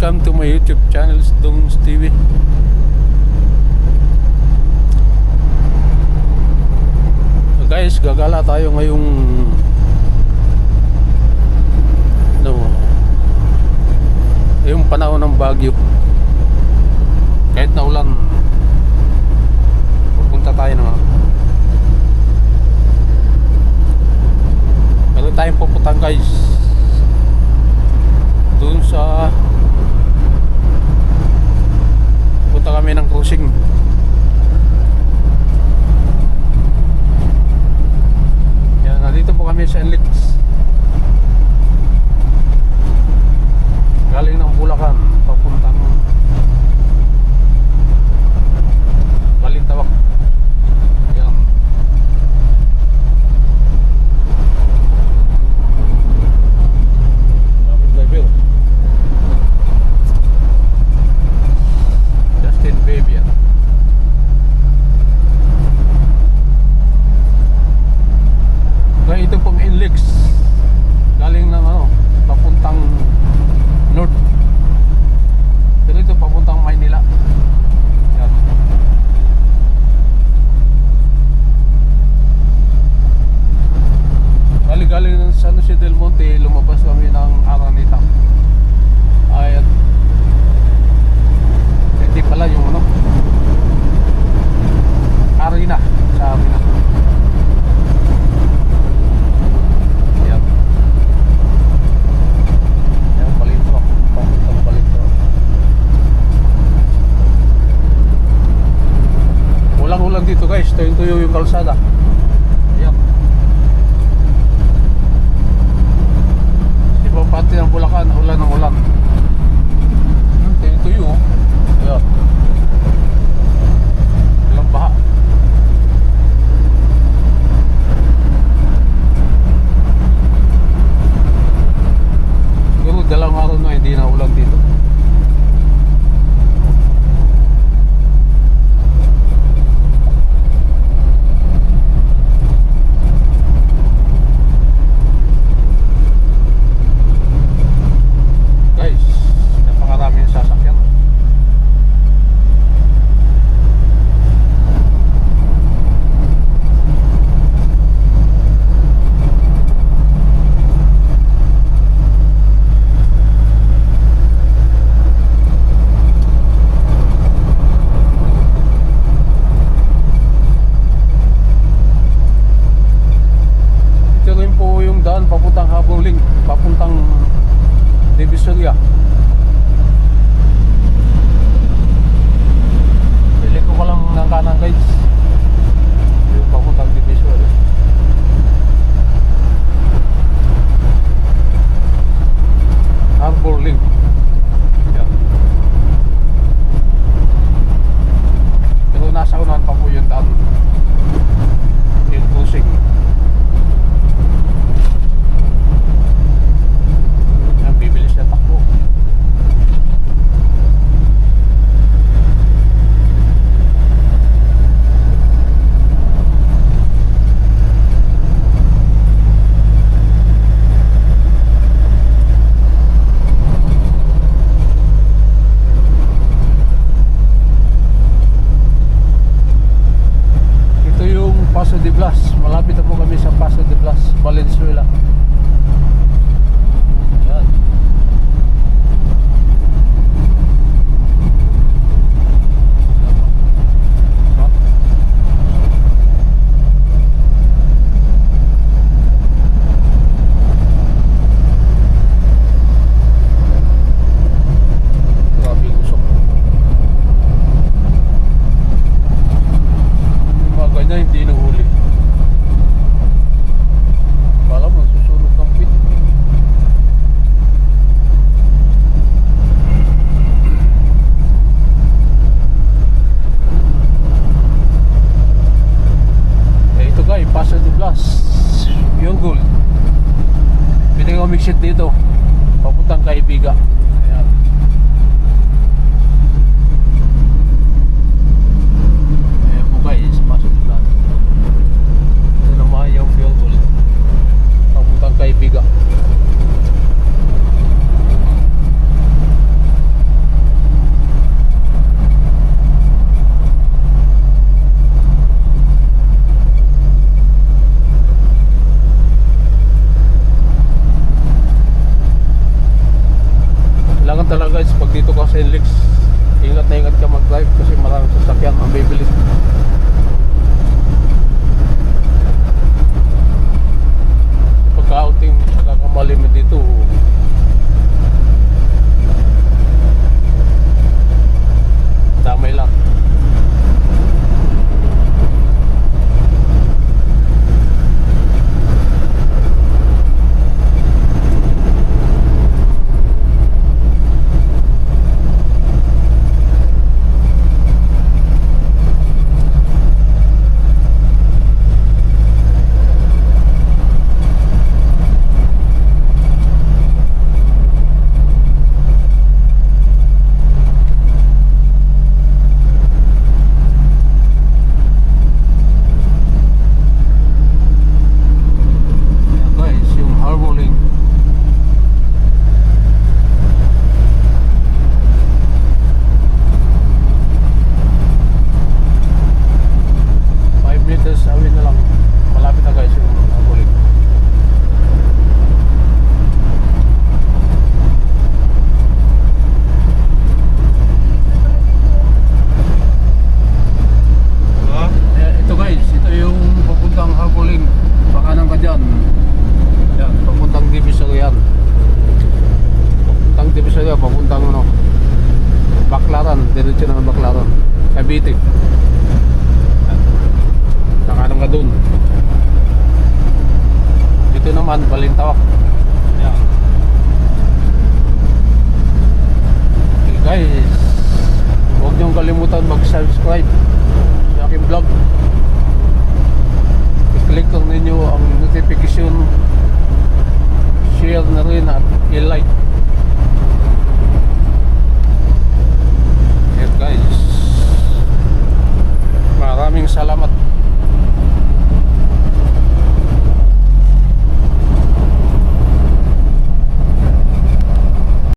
Welcome to my YouTube channel, Dongs TV. So guys, gagala tayo ngayong no, yung panahon ng Baguio. Kahit na ulan, pupunta tayo ng Meron tayong pupuntahan guys Doon sa Punta kami ng cruising. Yan, nandito po kami sa Enlix Galing ng Bulacan Papuntang Balintawak Yan Daming driver. Justin Baby yan. Kaya ito pong Inlex. Galing ng ano, papuntang North. Pero ito papuntang Maynila. Yan. Galing-galing ng San Jose del Monte, lumabas kami ng Araneta. Ay, at hindi pala yung ano, Arena, sa Arena. Yan. Yan, palito. Papuntang palito. Ulang-ulang dito guys, tuyong-tuyo yung kalsada. Pati ng Bulacan, ulan ng ulan. Hmm, tuyo tuyo. Ayan. Walang baha. Siguro dalawang araw na hindi na ulan dito. Guys, napakaraming sasakyan. Ito rin po yung daan papuntang Habuling, papuntang Pwede ka mixit dito. Papuntang Kaibiga. Diretso na ng Baklaran. Cavite. Nakanan ka dun. Dito naman, Balintawak. Yan. Okay guys, huwag niyong kalimutan mag-subscribe sa aking vlog i-click lang ninyo ang notification share na rin at i-like